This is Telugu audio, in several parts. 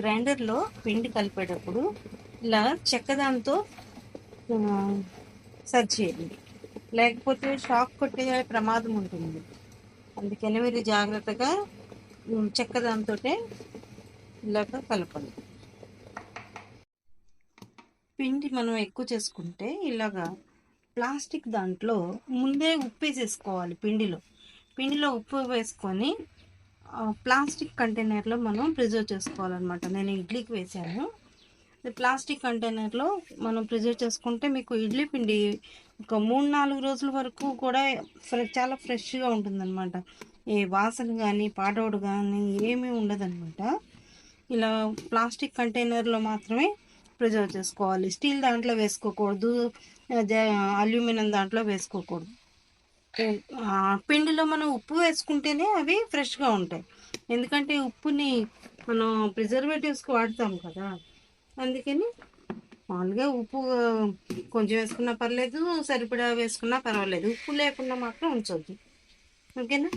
గ్రైండర్లో పిండి కలిపేటప్పుడు ఇలా చెక్కదాంతో సర్చ్ చేయండి. లేకపోతే షాక్ కొట్టే ప్రమాదం ఉంటుంది. అందుకని మీరు జాగ్రత్తగా చెక్కదాంతో ఇలాగ కలపండి పిండి మనం ఎక్కువ చేసుకుంటే ఇలాగా ప్లాస్టిక్ దాంట్లో ముందే ఉప్పు వేసేసుకోవాలి పిండిలో. పిండిలో ఉప్పు వేసుకొని ప్లాస్టిక్ కంటైనర్లో మనం ప్రిజర్వ్ చేసుకోవాలన్నమాట. నేను ఇడ్లీకి వేసాను ప్లాస్టిక్ కంటైనర్లో మనం ప్రిజర్వ్ చేసుకుంటే మీకు ఇడ్లీ పిండి ఒక మూడు నాలుగు రోజుల వరకు కూడా ఫ్రె చాలా ఫ్రెష్గా ఉంటుందన్నమాట. ఏ వాసన కానీ పాడవడు కానీ ఏమీ ఉండదన్నమాట. ఇలా ప్లాస్టిక్ కంటైనర్లో మాత్రమే ప్రిజర్వ్ చేసుకోవాలి. స్టీల్ దాంట్లో వేసుకోకూడదు. అల్యూమినియం దాంట్లో వేసుకోకూడదు. పిండిలో మనం ఉప్పు వేసుకుంటేనే అవి ఫ్రెష్గా ఉంటాయి. ఎందుకంటే ఉప్పుని మనం ప్రిజర్వేటివ్స్కి వాడతాం కదా. అందుకని మామూలుగా ఉప్పు కొంచెం వేసుకున్నా పర్లేదు సరిపడా వేసుకున్నా పర్వాలేదు. ఉప్పు లేకుండా మాత్రం ఉంచొద్దు. ఓకేనా?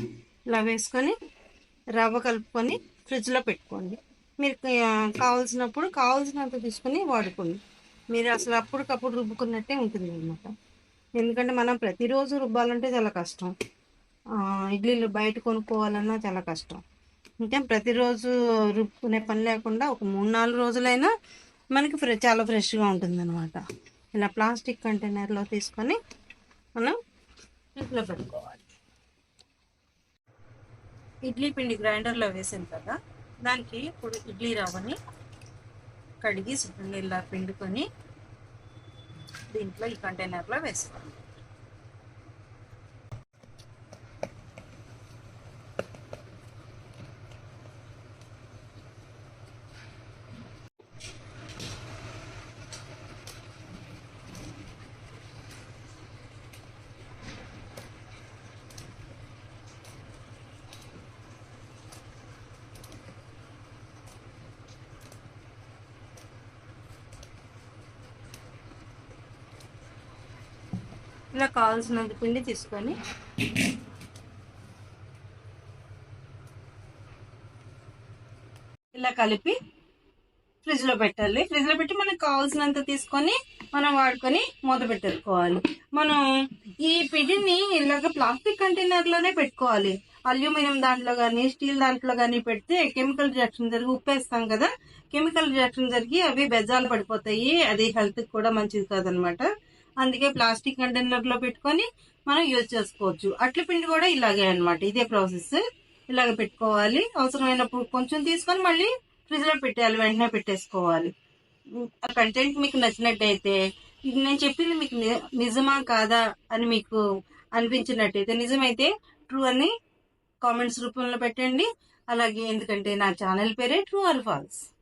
ఇలా వేసుకొని రవ్వ కలుపుకొని ఫ్రిడ్జ్లో పెట్టుకోండి. మీరు కావాల్సినప్పుడు కావాల్సినంత తీసుకొని వాడుకోండి. మీరు అసలు అప్పటికప్పుడు రుబ్బుకున్నట్టే ఉంటుంది అనమాట ఎందుకంటే మనం ప్రతిరోజు రుబ్బాలంటే చాలా కష్టం. ఇడ్లీలు బయట కొనుక్కోవాలన్నా చాలా కష్టం. ఇంకా ప్రతిరోజు రుబ్బుకునే పని లేకుండా ఒక మూడు నాలుగు రోజులైనా మనకి ఫ్రె చాలా ఫ్రెష్గా ఉంటుంది అనమాట ఇలా ప్లాస్టిక్ కంటైనర్లో తీసుకొని మనం ఫ్రిడ్జ్లో పెట్టుకోవాలి. ఇడ్లీ పిండి గ్రైండర్లో వేసాను కదా దానికి ఇప్పుడు ఇడ్లీ రవ్వని కడిగి శుభ్రంగా ఇలా పిండుకొని దీంట్లో ఈ కంటైనర్లో వేసుకోండి ఇలా కావాల్సినంత పిండి తీసుకొని ఇలా కలిపి ఫ్రిడ్జ్లో పెట్టాలి. ఫ్రిడ్జ్లో పెట్టి మనకు కావాల్సినంత తీసుకొని మనం వాడుకొని మూత పెట్టేసుకోవాలి. మనం ఈ పిండిని ఇలాగ ప్లాస్టిక్ కంటైనర్లోనే పెట్టుకోవాలి. అల్యూమినియం దాంట్లో కానీ స్టీల్ దాంట్లో కానీ పెడితే కెమికల్ రియాక్షన్ జరిగి ఉప్పేస్తాం కదా కెమికల్ రియాక్షన్ జరిగి అవి బెజ్జాలు పడిపోతాయి. అది హెల్త్ కూడా మంచిది కాదనమాట. అందుకే ప్లాస్టిక్ కంటైనర్లో పెట్టుకొని మనం యూజ్ చేసుకోవచ్చు. అట్ల పిండి కూడా ఇలాగే అనమాట ఇదే ప్రాసెస్. ఇలాగ పెట్టుకోవాలి. అవసరమైనప్పుడు కొంచెం తీసుకొని మళ్ళీ ఫ్రిడ్జ్లో పెట్టేయాలి. వెంటనే పెట్టేసుకోవాలి. ఆ కంటెంట్ మీకు నచ్చినట్టయితే ఇది నేను చెప్పింది మీకు ని- నిజమా కాదా అని మీకు అనిపించినట్టయితే నిజమైతే ట్రూ అని కామెంట్స్ రూపంలో పెట్టండి. అలాగే ఎందుకంటే నా ఛానల్ పేరే ట్రూ ఆర్ ఫాల్స్